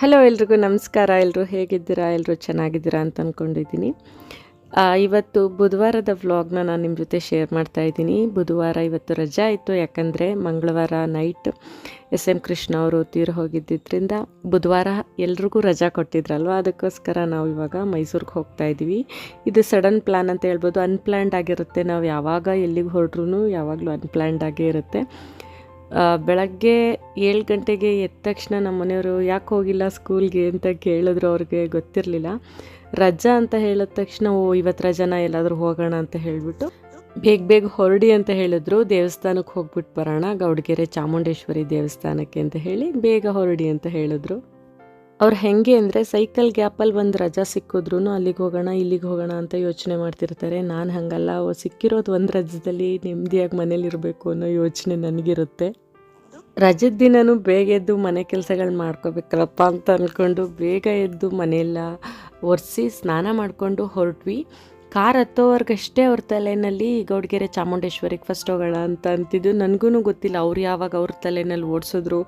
Hello ಎಲ್ರಿಗೂ, ನಮಸ್ಕಾರ. ಎಲ್ಲರೂ ಹೇಗಿದ್ದೀರಾ? ಎಲ್ಲರೂ ಚೆನ್ನಾಗಿದ್ದೀರಾ ಅಂತ ಅಂದ್ಕೊಂಡಿದ್ದೀನಿ ಇವತ್ತು ಬುಧವಾರದ ವ್ಲಾಗ್ನ ನಾನು ನಿಮ್ಮ ಜೊತೆ ಶೇರ್ ಮಾಡ್ತಾ ಇದ್ದೀನಿ. ಬುಧವಾರ ಇವತ್ತು ರಜಾ ಇತ್ತು. ಯಾಕಂದರೆ ಮಂಗಳವಾರ ನೈಟ್ ಎಸ್ ಎಂ ಕೃಷ್ಣ ಅವರು ತೀರು ಹೋಗಿದ್ದರಿಂದ ಬುಧವಾರ ಎಲ್ರಿಗೂ ರಜಾ ಕೊಟ್ಟಿದ್ರಲ್ವ? ಅದಕ್ಕೋಸ್ಕರ ನಾವು ಇವಾಗ ಮೈಸೂರಿಗೆ ಹೋಗ್ತಾ ಇದ್ದೀವಿ. ಇದು ಸಡನ್ ಪ್ಲ್ಯಾನ್ ಅಂತ ಹೇಳ್ಬೋದು. ಅನ್ಪ್ಲ್ಯಾನ್ಡ್ ಆಗಿರುತ್ತೆ. ನಾವು ಯಾವಾಗ ಎಲ್ಲಿಗೆ ಹೊರಟ್ರು ಯಾವಾಗಲೂ ಅನ್ಪ್ಲ್ಯಾನ್ಡ್ ಆಗೇ ಇರುತ್ತೆ. ಬೆಳಗ್ಗೆ ಏಳು ಗಂಟೆಗೆ ಎದ್ದ ತಕ್ಷಣ ನಮ್ಮ ಮನೆಯವರು ಯಾಕೆ ಹೋಗಿಲ್ಲ ಸ್ಕೂಲ್ಗೆ ಅಂತ ಕೇಳಿದ್ರು ಅವ್ರಿಗೆ ಗೊತ್ತಿರಲಿಲ್ಲ. ರಜಾ ಅಂತ ಹೇಳಿದ ತಕ್ಷಣ, ಓ ಇವತ್ತು ರಜಾನ ಎಲ್ಲಾದರೂ ಹೋಗೋಣ ಅಂತ ಹೇಳಿಬಿಟ್ಟು ಬೇಗ ಬೇಗ ಹೊರಡಿ ಅಂತ ಹೇಳಿದ್ರು. ದೇವಸ್ಥಾನಕ್ಕೆ ಹೋಗ್ಬಿಟ್ಟು ಬರೋಣ, ಗೌಡಗೆರೆ ಚಾಮುಂಡೇಶ್ವರಿ ದೇವಸ್ಥಾನಕ್ಕೆ ಅಂತ ಹೇಳಿ ಬೇಗ ಹೊರಡಿ ಅಂತ ಹೇಳಿದ್ರು. ಅವ್ರು ಹೆಂಗೆ ಅಂದರೆ ಸೈಕಲ್ ಗ್ಯಾಪಲ್ಲಿ ಒಂದು ರಜಾ ಸಿಕ್ಕಿದ್ರು ಅಲ್ಲಿಗೆ ಹೋಗೋಣ, ಇಲ್ಲಿಗೆ ಹೋಗೋಣ ಅಂತ ಯೋಚನೆ ಮಾಡ್ತಿರ್ತಾರೆ. ನಾನು ಹಾಗಲ್ಲ ಸಿಕ್ಕಿರೋದು ಒಂದು ರಜದಲ್ಲಿ ನೆಮ್ಮದಿಯಾಗಿ ಮನೇಲಿರಬೇಕು ಅನ್ನೋ ಯೋಚನೆ ನನಗಿರುತ್ತೆ. ರಜದ ದಿನನೂ ಬೇಗ ಎದ್ದು ಮನೆ ಕೆಲಸಗಳು ಮಾಡ್ಕೋಬೇಕಲ್ಲಪ್ಪ ಅಂತ ಅಂದ್ಕೊಂಡು ಬೇಗ ಎದ್ದು ಮನೆಯೆಲ್ಲ ಒರೆಸಿ ಸ್ನಾನ ಮಾಡಿಕೊಂಡು ಹೊರಟ್ವಿ. ಕಾರ್ ಹತ್ತೋವರೆಗಷ್ಟೇ ಅವ್ರ ತಲೆಯಲ್ಲಿ ಗೌಡಗೆರೆ ಚಾಮುಂಡೇಶ್ವರಿಗೆ ಫಸ್ಟ್ ಹೋಗೋಣ ಅಂತ ಅಂತಿದ್ದು. ನನಗೂ ಗೊತ್ತಿಲ್ಲ ಅವ್ರು ಯಾವಾಗ ಅವ್ರ ತಲೆಯಲ್ಲಿ ಓಡಿಸಿದ್ರು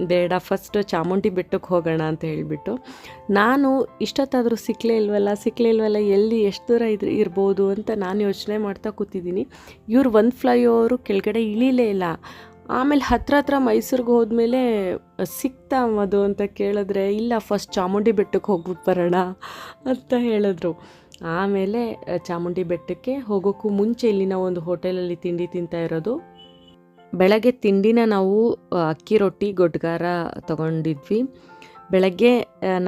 ಬೇಡ ಫಸ್ಟ್ ಚಾಮುಂಡಿ ಬೆಟ್ಟಕ್ಕೆ ಹೋಗೋಣ ಅಂತ ಹೇಳಿಬಿಟ್ಟು. ನಾನು ಇಷ್ಟೊತ್ತಾದರೂ ಸಿಕ್ಕಲೇ ಇಲ್ವಲ್ಲ ಸಿಕ್ಕಲೇ ಇಲ್ವಲ್ಲ, ಎಲ್ಲಿ ಎಷ್ಟು ದೂರ ಇದ್ರೆ ಇರ್ಬೋದು ಅಂತ ನಾನು ಯೋಚನೆ ಮಾಡ್ತಾ ಕೂತಿದ್ದೀನಿ. ಇವ್ರು ಒಂದು ಫ್ಲೈಓವರು ಕೆಳಗಡೆ ಇಳಿಲೇ ಇಲ್ಲ. ಆಮೇಲೆ ಹತ್ರ ಹತ್ರ ಮೈಸೂರಿಗೆ ಹೋದ್ಮೇಲೆ, ಸಿಕ್ತಾ ಅದು ಅಂತ ಕೇಳಿದ್ರೆ, ಇಲ್ಲ ಫಸ್ಟ್ ಚಾಮುಂಡಿ ಬೆಟ್ಟಕ್ಕೆ ಹೋಗ್ಬಿಟ್ಟು ಬರೋಣ ಅಂತ ಹೇಳಿದ್ರು. ಆಮೇಲೆ, ಚಾಮುಂಡಿ ಬೆಟ್ಟಕ್ಕೆ ಹೋಗೋಕ್ಕೂ ಮುಂಚೆ ಇಲ್ಲಿನ ಒಂದು ಹೋಟೆಲಲ್ಲಿ ತಿಂಡಿ ತಿಂತಾ ಇರೋದು. ಬೆಳಗ್ಗೆ ತಿಂಡಿನ ನಾವು ಅಕ್ಕಿ ರೊಟ್ಟಿ, ಗೊಡ್ಗಾರ ತಗೊಂಡಿದ್ವಿ. ಬೆಳಗ್ಗೆ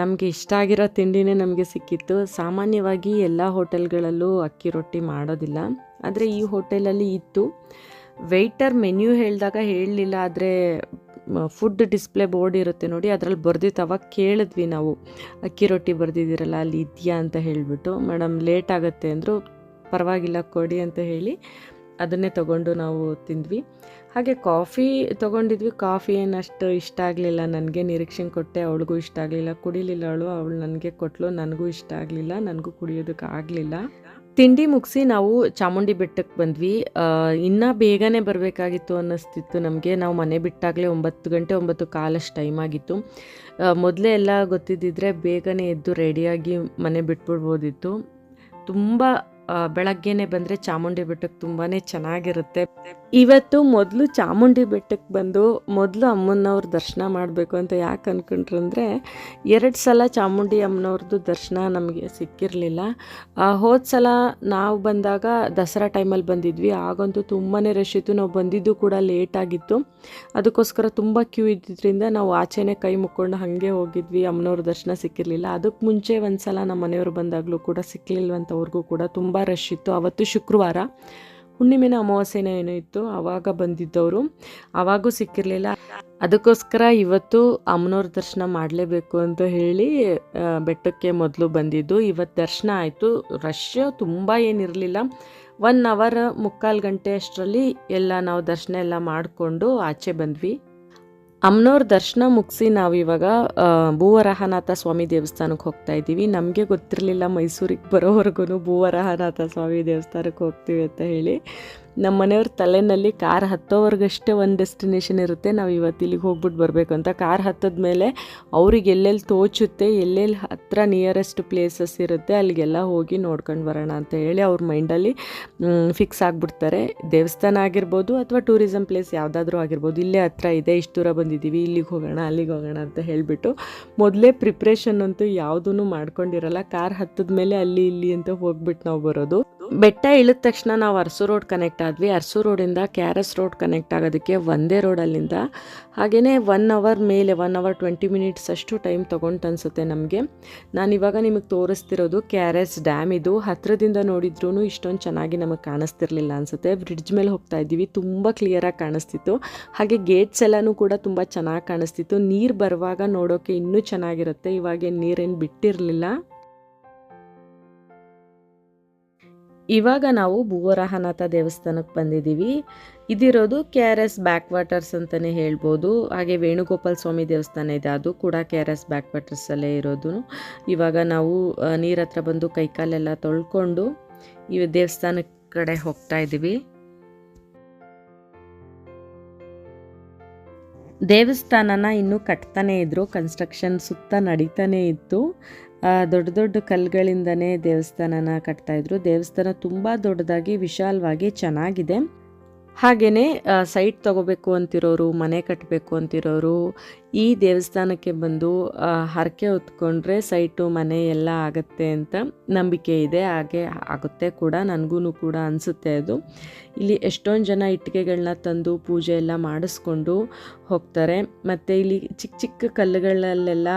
ನಮಗೆ ಇಷ್ಟ ಆಗಿರೋ ತಿಂಡಿನೇ ನಮಗೆ ಸಿಕ್ಕಿತ್ತು. ಸಾಮಾನ್ಯವಾಗಿ ಎಲ್ಲ ಹೋಟೆಲ್ಗಳಲ್ಲೂ ಅಕ್ಕಿ ರೊಟ್ಟಿ ಮಾಡೋದಿಲ್ಲ. ಆದರೆ ಈ ಹೋಟೆಲಲ್ಲಿ ಇತ್ತು. ವೆಯ್ಟರ್ ಮೆನ್ಯೂ ಹೇಳಿದಾಗ ಹೇಳಲಿಲ್ಲ, ಆದರೆ ಫುಡ್ ಡಿಸ್ಪ್ಲೇ ಬೋರ್ಡ್ ಇರುತ್ತೆ ನೋಡಿ, ಅದರಲ್ಲಿ ಬರ್ದಿತ್ತು ಅವಾಗ ಕೇಳಿದ್ವಿ ನಾವು. ಅಕ್ಕಿ ರೊಟ್ಟಿ ಬರ್ದಿದ್ದೀರಲ್ಲ, ಅಲ್ಲಿ ಇದೆಯಾ ಅಂತ ಹೇಳಿಬಿಟ್ಟು. ಮೇಡಮ್, ಲೇಟ್ ಆಗುತ್ತೆ ಅಂದರು, ಪರವಾಗಿಲ್ಲ, ಕೊಡಿ ಅಂತ ಹೇಳಿ, ಅದನ್ನೇ ತಗೊಂಡು ನಾವು ತಿಂದ್ವಿ. ಹಾಗೆ ಕಾಫಿ ತೊಗೊಂಡಿದ್ವಿ. ಕಾಫಿ ಏನಷ್ಟು ಇಷ್ಟ ಆಗಲಿಲ್ಲ. ನನಗೆ ನಿರೀಕ್ಷೆ ಕೊಟ್ಟೆ. ಅವಳಿಗೂ ಇಷ್ಟ ಆಗಲಿಲ್ಲ. ಕುಡಿಲಿಲ್ಲ ಅವಳು. ಅವಳು ನನಗೆ ಕೊಟ್ಟಲು ನನಗೂ ಇಷ್ಟ ಆಗಲಿಲ್ಲ. ನನಗೂ ಕುಡಿಯೋದಕ್ಕೆ ಆಗಲಿಲ್ಲ. ತಿಂಡಿ ಮುಗಿಸಿ ನಾವು ಚಾಮುಂಡಿ ಬೆಟ್ಟಕ್ಕೆ ಬಂದ್ವಿ. ಇನ್ನೂ ಬೇಗನೆ ಬರಬೇಕಾಗಿತ್ತು ಅನ್ನಿಸ್ತಿತ್ತು ನಮಗೆ. ನಾವು ಮನೆ ಬಿಟ್ಟಾಗಲೇ ಒಂಬತ್ತು ಗಂಟೆ ಒಂಬತ್ತು ಕಾಲಷ್ಟು ಟೈಮ್ ಆಗಿತ್ತು. ಮೊದಲೇ ಎಲ್ಲ ಗೊತ್ತಿದ್ದಿದ್ರೆ ಬೇಗನೆ ಎದ್ದು ರೆಡಿಯಾಗಿ ಮನೆ ಬಿಟ್ಬಿಡ್ಬೋದಿತ್ತು. ತುಂಬ ಬೆಳಗ್ಗೆನೆ ಬಂದರೆ ಚಾಮುಂಡಿ ಬೆಟ್ಟಕ್ಕೆ ತುಂಬಾ ಚೆನ್ನಾಗಿರುತ್ತೆ. ಇವತ್ತು ಮೊದಲು ಚಾಮುಂಡಿ ಬೆಟ್ಟಕ್ಕೆ ಬಂದು ಮೊದಲು ಅಮ್ಮನವ್ರ ದರ್ಶನ ಮಾಡಬೇಕು ಅಂತ ಯಾಕೆ ಅಂದ್ಕೊಂಡ್ರು ಅಂದರೆ, ಎರಡು ಸಲ ಚಾಮುಂಡಿ ಅಮ್ಮನವ್ರದ್ದು ದರ್ಶನ ನಮಗೆ ಸಿಕ್ಕಿರಲಿಲ್ಲ. ಹೋದ ಸಲ ನಾವು ಬಂದಾಗ ದಸರಾ ಟೈಮಲ್ಲಿ ಬಂದಿದ್ವಿ. ಆಗಂತೂ ತುಂಬಾ ರಶ್ ಇತ್ತು. ನಾವು ಬಂದಿದ್ದು ಕೂಡ ಲೇಟ್ ಆಗಿತ್ತು. ಅದಕ್ಕೋಸ್ಕರ ತುಂಬ ಕ್ಯೂ ಇದ್ದಿದ್ದರಿಂದ ನಾವು ಆಚೆನೇ ಕೈ ಮುಕ್ಕೊಂಡು ಹಾಗೆ ಹೋಗಿದ್ವಿ. ಅಮ್ಮನವ್ರ ದರ್ಶನ ಸಿಕ್ಕಿರಲಿಲ್ಲ. ಅದಕ್ಕೆ ಮುಂಚೆ ಒಂದು ಸಲ ನಮ್ಮ ಮನೆಯವರು ಬಂದಾಗಲೂ ಕೂಡ ಸಿಕ್ಕಲಿಲ್ಲವಂಥವ್ರಿಗೂ ಕೂಡ ತುಂಬ ರಶ್ ಇತ್ತು. ಅವತ್ತು ಶುಕ್ರವಾರ. ಹುಣ್ಣಿಮೆನ ಅಮಾವಾಸ್ಯೆನ ಏನೋ ಇತ್ತು ಆವಾಗ ಬಂದಿದ್ದವರು. ಆವಾಗೂ ಸಿಕ್ಕಿರಲಿಲ್ಲ. ಅದಕ್ಕೋಸ್ಕರ ಇವತ್ತು ಅಮ್ಮನವ್ರ ದರ್ಶನ ಮಾಡಲೇಬೇಕು ಅಂತ ಹೇಳಿ ಬೆಟ್ಟಕ್ಕೆ ಮೊದಲು ಬಂದಿದ್ದು. ಇವತ್ತು ದರ್ಶನ ಆಯಿತು. ರಶ್ ತುಂಬ ಏನಿರಲಿಲ್ಲ. ಒನ್ ಅವರ್ ಮುಕ್ಕಾಲು ಗಂಟೆ ಅಷ್ಟರಲ್ಲಿ ಎಲ್ಲ ನಾವು ದರ್ಶನ ಎಲ್ಲ ಮಾಡಿಕೊಂಡು ಆಚೆ ಬಂದ್ವಿ. ಅಮ್ಮನವ್ರ ದರ್ಶನ ಮುಗಿಸಿ ನಾವು ಇವಾಗ ಭೂವರಹನಾಥ ಭೂವರಾಹನಾಥ ಸ್ವಾಮಿ ದೇವಸ್ಥಾನಕ್ಕೆ ಹೋಗ್ತಾ ಇದ್ದೀವಿ. ನಮಗೆ ಗೊತ್ತಿರಲಿಲ್ಲ ಮೈಸೂರಿಗೆ ಬರೋವರೆಗೂ ಭೂವರಹನಾಥ ಸ್ವಾಮಿ ದೇವಸ್ಥಾನಕ್ಕೆ ಹೋಗ್ತೀವಿ ಅಂತ ಹೇಳಿ. ನಮ್ಮ ಮನೆಯವ್ರ ತಲೆನಲ್ಲಿ ಕಾರ್ ಹತ್ತೋವರೆಗಷ್ಟೇ ಒಂದು ಡೆಸ್ಟಿನೇಷನ್ ಇರುತ್ತೆ. ನಾವು ಇವತ್ತು ಇಲ್ಲಿಗೆ ಹೋಗ್ಬಿಟ್ಟು ಬರಬೇಕು ಅಂತ ಕಾರ್ ಹತ್ತದ ಮೇಲೆ ಅವ್ರಿಗೆ ಎಲ್ಲೆಲ್ಲಿ ತೋಚುತ್ತೆ ಎಲ್ಲೆಲ್ಲಿ ಹತ್ತಿರ ನಿಯರೆಸ್ಟ್ ಪ್ಲೇಸಸ್ ಇರುತ್ತೆ, ಅಲ್ಲಿಗೆಲ್ಲ ಹೋಗಿ ನೋಡ್ಕೊಂಡು ಬರೋಣ ಅಂತ ಹೇಳಿ ಅವ್ರ ಮೈಂಡಲ್ಲಿ ಫಿಕ್ಸ್ ಆಗಿಬಿಡ್ತಾರೆ. ದೇವಸ್ಥಾನ ಆಗಿರ್ಬೋದು ಅಥವಾ ಟೂರಿಸಮ್ ಪ್ಲೇಸ್ ಯಾವುದಾದ್ರೂ ಆಗಿರ್ಬೋದು. ಇಲ್ಲೇ ಹತ್ರ ಇದೆ, ಇಷ್ಟು ದೂರ ಬಂದಿದ್ದೀವಿ ಇಲ್ಲಿಗೆ ಹೋಗೋಣ, ಅಲ್ಲಿಗೆ ಹೋಗೋಣ ಅಂತ ಹೇಳಿಬಿಟ್ಟು ಮೊದಲೇ ಪ್ರಿಪ್ರೇಷನ್ ಅಂತೂ ಯಾವುದೂ ಮಾಡ್ಕೊಂಡಿರಲ್ಲ. ಕಾರ್ ಹತ್ತದ ಮೇಲೆ ಅಲ್ಲಿ, ಇಲ್ಲಿ ಅಂತ ಹೋಗ್ಬಿಟ್ಟು ನಾವು ಬರೋದು. ಬೆಟ್ಟ ಇಳಿದ ತಕ್ಷಣ ನಾವು ಅರಸು ರೋಡ್ ಕನೆಕ್ಟ್ ಆದ್ವಿ. ಅರಸು ರೋಡಿಂದ K R S road connect ಆಗೋದಕ್ಕೆ ಒಂದೇ ರೋಡಲ್ಲಿಂದ ಹಾಗೆಯೇ ಒನ್ ಅವರ್ ಮೇಲೆ ಒನ್ ಅವರ್ ಟ್ವೆಂಟಿ ಮಿನಿಟ್ಸ್ ಅಷ್ಟು ಟೈಮ್ ತೊಗೊಂಡು ಅನಿಸುತ್ತೆ ನಮಗೆ. ನಾನಿವಾಗ ನಿಮಗೆ ತೋರಿಸ್ತಿರೋದು ಕೆ ಆರ್ ಎಸ್ ಡ್ಯಾಮ್ ಇದು. ಹತ್ತಿರದಿಂದ ನೋಡಿದ್ರೂ ಇಷ್ಟೊಂದು ಚೆನ್ನಾಗಿ ನಮಗೆ ಕಾಣಿಸ್ತಿರ್ಲಿಲ್ಲ ಅನಿಸುತ್ತೆ. ಬ್ರಿಡ್ಜ್ ಮೇಲೆ ಹೋಗ್ತಾ ಇದ್ದೀವಿ. ತುಂಬ ಕ್ಲಿಯರಾಗಿ ಕಾಣಿಸ್ತಿತ್ತು. ಹಾಗೆ ಗೇಟ್ಸ್ ಎಲ್ಲನೂ ಕೂಡ ತುಂಬ ಚೆನ್ನಾಗಿ ಕಾಣಿಸ್ತಿತ್ತು. ನೀರು ಬರುವಾಗ ನೋಡೋಕ್ಕೆ ಇನ್ನೂ ಚೆನ್ನಾಗಿರುತ್ತೆ. ಇವಾಗೇನು ನೀರೇನು ಬಿಟ್ಟಿರಲಿಲ್ಲ. ಇವಾಗ ನಾವು ಭುವರಾಹನಾಥ ದೇವಸ್ಥಾನಕ್ಕೆ ಬಂದಿದ್ದೀವಿ. ಇದಿರೋದು K R S back waters ಅಂತಲೇ ಹೇಳ್ಬೋದು. ಹಾಗೆ ವೇಣುಗೋಪಾಲ ಸ್ವಾಮಿ ದೇವಸ್ಥಾನ ಇದೆ, ಅದು ಕೂಡ ಕೆ ಆರ್ ಎಸ್ ಬ್ಯಾಕ್ ವಾಟರ್ಸಲ್ಲೇ ಇರೋದು. ಇವಾಗ ನಾವು ನೀರ ಹತ್ರ ಬಂದು ಕೈಕಾಲೆಲ್ಲ ತೊಳ್ಕೊಂಡು ಈ ದೇವಸ್ಥಾನದ ಕಡೆ ಹೋಗ್ತಾ ಇದ್ದೀವಿ. ದೇವಸ್ಥಾನನ ಇನ್ನೂ ಕಟ್ತಾನೇ ಇದ್ರು ಕನ್ಸ್ಟ್ರಕ್ಷನ್ ಸುತ್ತ ನಡೀತಾನೇ ಇತ್ತು. ದೊಡ್ಡ ದೊಡ್ಡ ಕಲ್ಲುಗಳಿಂದನೇ ದೇವಸ್ಥಾನನ ಕಟ್ತಾ ಇದ್ರು ದೇವಸ್ಥಾನ ತುಂಬ ದೊಡ್ಡದಾಗಿ, ವಿಶಾಲವಾಗಿ ಚೆನ್ನಾಗಿದೆ. ಹಾಗೆಯೇ ಸೈಟ್ ತಗೋಬೇಕು ಅಂತಿರೋರು, ಮನೆ ಕಟ್ಟಬೇಕು ಅಂತಿರೋರು ಈ ದೇವಸ್ಥಾನಕ್ಕೆ ಬಂದು ಹರಕೆ ಹೊತ್ಕೊಂಡ್ರೆ ಸೈಟು, ಮನೆ ಎಲ್ಲ ಆಗುತ್ತೆ ಅಂತ ನಂಬಿಕೆ ಇದೆ. ಹಾಗೆ ಆಗುತ್ತೆ ಕೂಡ ನನಗೂ ಕೂಡ ಅನಿಸುತ್ತೆ ಅದು. ಇಲ್ಲಿ ಎಷ್ಟೊಂದು ಜನ ಇಟ್ಟಿಗೆಗಳನ್ನ ತಂದು ಪೂಜೆ ಎಲ್ಲ ಮಾಡಿಸ್ಕೊಂಡು ಹೋಗ್ತಾರೆ. ಮತ್ತು ಇಲ್ಲಿ ಚಿಕ್ಕ ಚಿಕ್ಕ ಕಲ್ಲುಗಳಲ್ಲೆಲ್ಲ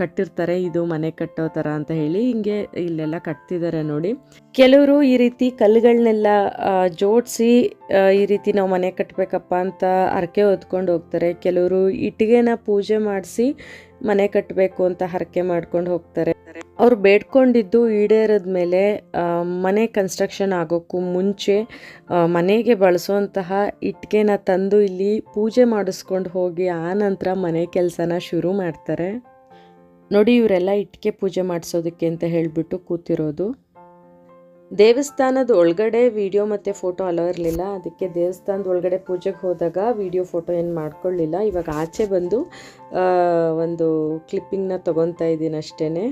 ಕಟ್ಟಿರ್ತಾರೆ. ಇದು ಮನೆ ಕಟ್ಟೋ ಥರ ಅಂತ ಹೇಳಿ ಹಿಂಗೆ ಇಲ್ಲೆಲ್ಲ ಕಟ್ತಿದ್ದಾರೆ ನೋಡಿ. ಕೆಲವರು ಈ ರೀತಿ ಕಲ್ಲುಗಳನ್ನೆಲ್ಲ ಜೋಡಿಸಿ ಈ ರೀತಿ ನಾವು ಮನೆ ಕಟ್ಟಬೇಕಪ್ಪ ಅಂತ ಹರಕೆ ಹೊತ್ಕೊಂಡು ಹೋಗ್ತಾರೆ. ಕೆಲವರು ಇಟ್ಟಿಗೆನ ಪೂಜೆ ಮಾಡಿಸಿ ಮನೆ ಕಟ್ಟಬೇಕು ಅಂತ ಹರಕೆ ಮಾಡ್ಕೊಂಡು ಹೋಗ್ತಾರೆ. ಅವ್ರು ಬೇಡ್ಕೊಂಡಿದ್ದು ಈಡೇರದ ಮೇಲೆ ಮನೆ ಕನ್ಸ್ಟ್ರಕ್ಷನ್ ಆಗೋಕ್ಕೂ ಮುಂಚೆ ಮನೆಗೆ ಬಳಸುವಂತಹ ಇಟ್ಕೆನ ತಂದು ಇಲ್ಲಿ ಪೂಜೆ ಮಾಡಿಸ್ಕೊಂಡು ಹೋಗಿ ಆ ನಂತರ ಮನೆ ಕೆಲಸನ ಶುರು ಮಾಡ್ತಾರೆ. ನೋಡಿ ಇವರೆಲ್ಲ ಇಟ್ಕೆ ಪೂಜೆ ಮಾಡಿಸೋದಕ್ಕೆ ಅಂತ ಹೇಳಿಬಿಟ್ಟು ಕೂತಿರೋದು. ದೇವಸ್ಥಾನದ ಒಳಗಡೆ ವಿಡಿಯೋ ಮತ್ತು ಫೋಟೋ ಅಲೋ ಇರಲಿಲ್ಲ. ಅದಕ್ಕೆ ದೇವಸ್ಥಾನದ ಒಳಗಡೆ ಪೂಜೆಗೆ ಹೋದಾಗ ವಿಡಿಯೋ ಫೋಟೋ ಏನು ಮಾಡ್ಕೊಳ್ಳಿಲ್ಲ. ಇವಾಗ ಆಚೆ ಬಂದು ಒಂದು ಕ್ಲಿಪ್ಪಿಂಗ್ನ ತೊಗೊತಾ ಇದ್ದೀನಿ ಅಷ್ಟೇ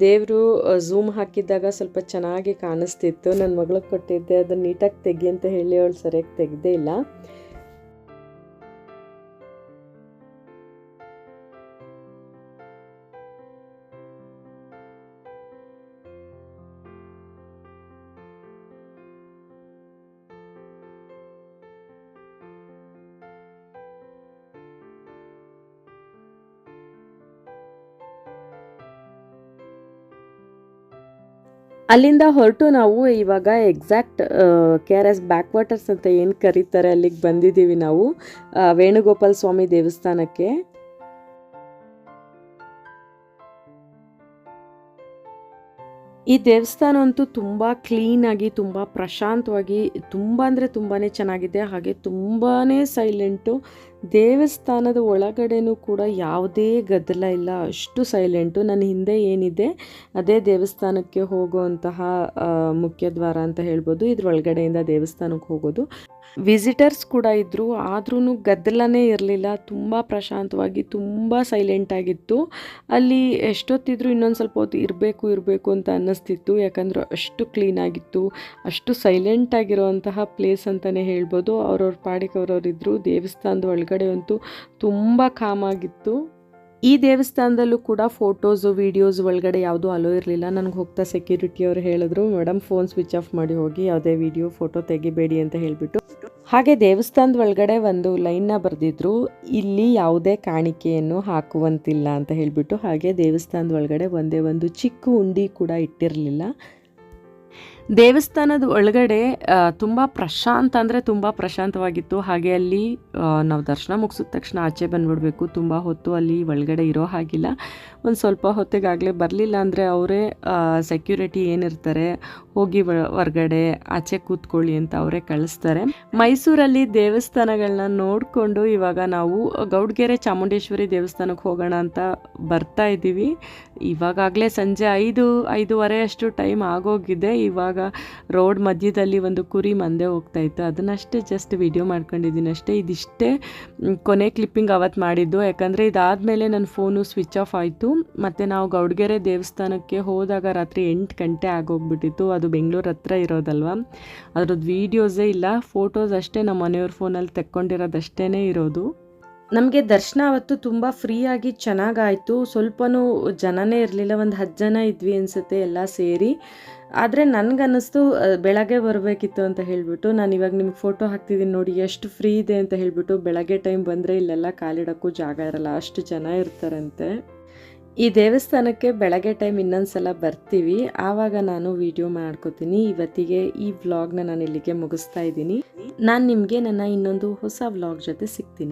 ದೇವರು ಝೂಮ್ ಹಾಕಿದ್ದಾಗ ಸ್ವಲ್ಪ ಚೆನ್ನಾಗಿ ಕಾಣಿಸ್ತಿತ್ತು. ನನ್ನ ಮಗಳಿಗೆ ಕೊಟ್ಟಿದ್ದೆ. ಅದನ್ನು ನೀಟಾಗಿ ತೆಗಿ ಅಂತ ಹೇಳಿ ಅವಳು ಸರಿಯಾಗಿ ತೆಗ್ದೇ ಇಲ್ಲ. ಅಲ್ಲಿಂದ ಹೊರಟು ನಾವು ಇವಾಗ exact K R S back waters ಅಂತ ಏನು ಕರೀತಾರೆ ಅಲ್ಲಿಗೆ ಬಂದಿದ್ದೀವಿ ನಾವು ವೇಣುಗೋಪಾಲ್ ಸ್ವಾಮಿ ದೇವಸ್ಥಾನಕ್ಕೆ. ಈ ದೇವಸ್ಥಾನ ಅಂತೂ ತುಂಬ ಕ್ಲೀನಾಗಿ ತುಂಬ ಪ್ರಶಾಂತವಾಗಿ, ತುಂಬ ಅಂದರೆ ತುಂಬಾ ಚೆನ್ನಾಗಿದೆ, ಹಾಗೆ ತುಂಬಾ ಸೈಲೆಂಟು ದೇವಸ್ಥಾನದ ಒಳಗಡೆನೂ ಕೂಡ ಯಾವುದೇ ಗದ್ದಲ ಇಲ್ಲ. ಅಷ್ಟು ಸೈಲೆಂಟು ನನ್ನ ಹಿಂದೆ ಏನಿದೆ, ಅದೇ ದೇವಸ್ಥಾನಕ್ಕೆ ಹೋಗುವಂತಹ ಮುಖ್ಯ ದ್ವಾರ ಅಂತ ಹೇಳ್ಬೋದು. ಇದ್ರ ಒಳಗಡೆಯಿಂದ ದೇವಸ್ಥಾನಕ್ಕೆ ಹೋಗೋದು. ವಿಸಿಟರ್ಸ್ ಕೂಡ ಇದ್ದರು ಆದ್ರೂ ಗದ್ದಲನೇ ಇರಲಿಲ್ಲ. ತುಂಬ ಪ್ರಶಾಂತವಾಗಿ, ತುಂಬ ಸೈಲೆಂಟಾಗಿತ್ತು ಅಲ್ಲಿ ಎಷ್ಟೊತ್ತಿದ್ರು ಇನ್ನೊಂದು ಸ್ವಲ್ಪ ಹೊತ್ತು ಇರಬೇಕು ಇರಬೇಕು ಅಂತ ಅನ್ನಿಸ್ತಿತ್ತು. ಯಾಕಂದ್ರೆ ಅಷ್ಟು ಕ್ಲೀನಾಗಿತ್ತು ಅಷ್ಟು ಸೈಲೆಂಟ್ ಆಗಿರುವಂತಹ ಪ್ಲೇಸ್ ಅಂತಲೇ ಹೇಳ್ಬೋದು. ಅವ್ರವ್ರ ಪಾಡಿಗೆ ಇದ್ದರು ದೇವಸ್ಥಾನದ ಒಳಗಡೆ ಅಂತೂ ತುಂಬ ಕಾಮಾಗಿತ್ತು ಈ ದೇವಸ್ಥಾನದಲ್ಲೂ ಕೂಡ ಫೋಟೋಸು ವೀಡಿಯೋಸ್ ಒಳಗಡೆ ಯಾವುದೂ ಅಲೋ ಇರಲಿಲ್ಲ. ನನಗೆ ಹೋಗ್ತಾ ಸೆಕ್ಯೂರಿಟಿ ಅವರು ಹೇಳಿದ್ರು ಮೇಡಮ್ ಫೋನ್ ಸ್ವಿಚ್ ಆಫ್ ಮಾಡಿ ಹೋಗಿ, ಯಾವುದೇ ವಿಡಿಯೋ ಫೋಟೋ ತೆಗಿಬೇಡಿ ಅಂತ ಹೇಳಿಬಿಟ್ಟು. ಹಾಗೆ ದೇವಸ್ಥಾನದ ಒಳಗಡೆ ಒಂದು ಲೈನ್ನ ಬರೆದಿದ್ರು, ಇಲ್ಲಿ ಯಾವುದೇ ಕಾಣಿಕೆಯನ್ನು ಹಾಕುವಂತಿಲ್ಲ ಅಂತ ಹೇಳಿಬಿಟ್ಟು, ಹಾಗೆ ದೇವಸ್ಥಾನದ ಒಳಗಡೆ ಒಂದೇ ಒಂದು ಚಿಕ್ಕ ಉಂಡಿ ಕೂಡ ಇಟ್ಟಿರಲಿಲ್ಲ. ದೇವಸ್ಥಾನದ ಒಳಗಡೆ ತುಂಬ ಪ್ರಶಾಂತ ಅಂದರೆ ತುಂಬ ಪ್ರಶಾಂತವಾಗಿತ್ತು. ಹಾಗೆ ಅಲ್ಲಿ ನಾವು ದರ್ಶನ ಮುಗಿಸಿದ ತಕ್ಷಣ ಆಚೆ ಬಂದ್ಬಿಡಬೇಕು. ತುಂಬ ಹೊತ್ತು ಅಲ್ಲಿ ಒಳಗಡೆ ಇರೋ ಹಾಗಿಲ್ಲ. ಒಂದು ಸ್ವಲ್ಪ ಹೊತ್ತಿಗಾಗಲೇ ಬರಲಿಲ್ಲ ಅಂದರೆ ಅವರೇ ಸೆಕ್ಯೂರಿಟಿ ಏನಿರ್ತಾರೆ, ಹೋಗಿ ಹೊರಗಡೆ ಆಚೆ ಕೂತ್ಕೊಳ್ಳಿ ಅಂತ ಅವರೇ ಕಳಿಸ್ತಾರೆ. ಮೈಸೂರಲ್ಲಿ ದೇವಸ್ಥಾನಗಳನ್ನ ನೋಡಿಕೊಂಡು ಇವಾಗ ನಾವು ಗೌಡ್ಗೆರೆ ಚಾಮುಂಡೇಶ್ವರಿ ದೇವಸ್ಥಾನಕ್ಕೆ ಹೋಗೋಣ ಅಂತ ಬರ್ತಾ ಇದ್ದೀವಿ. ಇವಾಗಾಗಲೇ ಸಂಜೆ ಐದು ಐದೂವರೆ ಅಷ್ಟು ಟೈಮ್ ಆಗೋಗಿದೆ. ಇವಾಗ ರೋಡ್ ಮಧ್ಯದಲ್ಲಿ ಒಂದು ಕುರಿ ಮಂದೆ ಹೋಗ್ತಾ ಇತ್ತು. ಅದನ್ನಷ್ಟೇ ಜಸ್ಟ್ ವಿಡಿಯೋ ಮಾಡ್ಕೊಂಡಿದ್ದೀನಿ. ಅಷ್ಟೇ ಇದಿಷ್ಟೇ ಕೊನೆ ಕ್ಲಿಪ್ಪಿಂಗ್ ಅವತ್ತು ಮಾಡಿದ್ದು. ಯಾಕಂದರೆ ಇದಾದಮೇಲೆ ನನ್ನ ಫೋನು ಸ್ವಿಚ್ ಆಫ್ ಆಯಿತು. ಮತ್ತು ನಾವು ಗೌಡ್ಗೆರೆ ದೇವಸ್ಥಾನಕ್ಕೆ ಹೋದಾಗ ರಾತ್ರಿ ಎಂಟು ಗಂಟೆ ಆಗೋಗ್ಬಿಟ್ಟಿತ್ತು. ಅದು ಬೆಂಗಳೂರು ಹತ್ರ ಇರೋದಲ್ವ. ಅದ್ರದ್ದು ವೀಡಿಯೋಸೇ ಇಲ್ಲ. ಫೋಟೋಸ್ ಅಷ್ಟೇ ನಮ್ಮ ಮನೆಯವ್ರ ಫೋನಲ್ಲಿ ತೆಕ್ಕೊಂಡಿರೋದಷ್ಟೇ ಇರೋದು. ನಮಗೆ ದರ್ಶನ ಅವತ್ತು ತುಂಬ ಫ್ರೀಯಾಗಿ ಚೆನ್ನಾಗಾಯಿತು. ಸ್ವಲ್ಪನೂ ಜನನೇ ಇರಲಿಲ್ಲ, ಒಂದು ಹತ್ತು ಜನ ಇದ್ವಿ ಅನಿಸುತ್ತೆ ಎಲ್ಲ ಸೇರಿ. ಆದರೆ ನನಗನ್ನಿಸ್ತು ಬೆಳಗ್ಗೆ ಬರಬೇಕಿತ್ತು ಅಂತ ಹೇಳಿಬಿಟ್ಟು, ನಾನು ಇವಾಗ ನಿಮ್ಗೆ ಫೋಟೋ ಹಾಕ್ತಿದ್ದೀನಿ ನೋಡಿ, ಎಷ್ಟು ಫ್ರೀ ಇದೆ ಅಂತ ಹೇಳಿಬಿಟ್ಟು ಬೆಳಗ್ಗೆ ಟೈಮ್ ಬಂದರೆ ಇಲ್ಲೆಲ್ಲ ಕಾಲಿಡೋಕ್ಕೂ ಜಾಗ ಇರಲ್ಲ, ಅಷ್ಟು ಜನ ಇರ್ತಾರಂತೆ. ಈ ದೇವಸ್ಥಾನಕ್ಕೆ ಬೆಳಗ್ಗೆ ಟೈಮ್ ಇನ್ನೊಂದು ಸಲ ಬರ್ತೀವಿ. ಆವಾಗ ನಾನು ವಿಡಿಯೋ ಮಾಡ್ಕೋತೀನಿ. ಇವತ್ತಿಗೆ ಈ ವ್ಲಾಗ್ನ ನಾನು ಇಲ್ಲಿಗೆ ಮುಗಿಸ್ತಾ ಇದ್ದೀನಿ. ನಾನು ನಿಮಗೆ ನನ್ನ ಇನ್ನೊಂದು ಹೊಸ ವ್ಲಾಗ್ ಜೊತೆ ಸಿಗ್ತೀನಿ.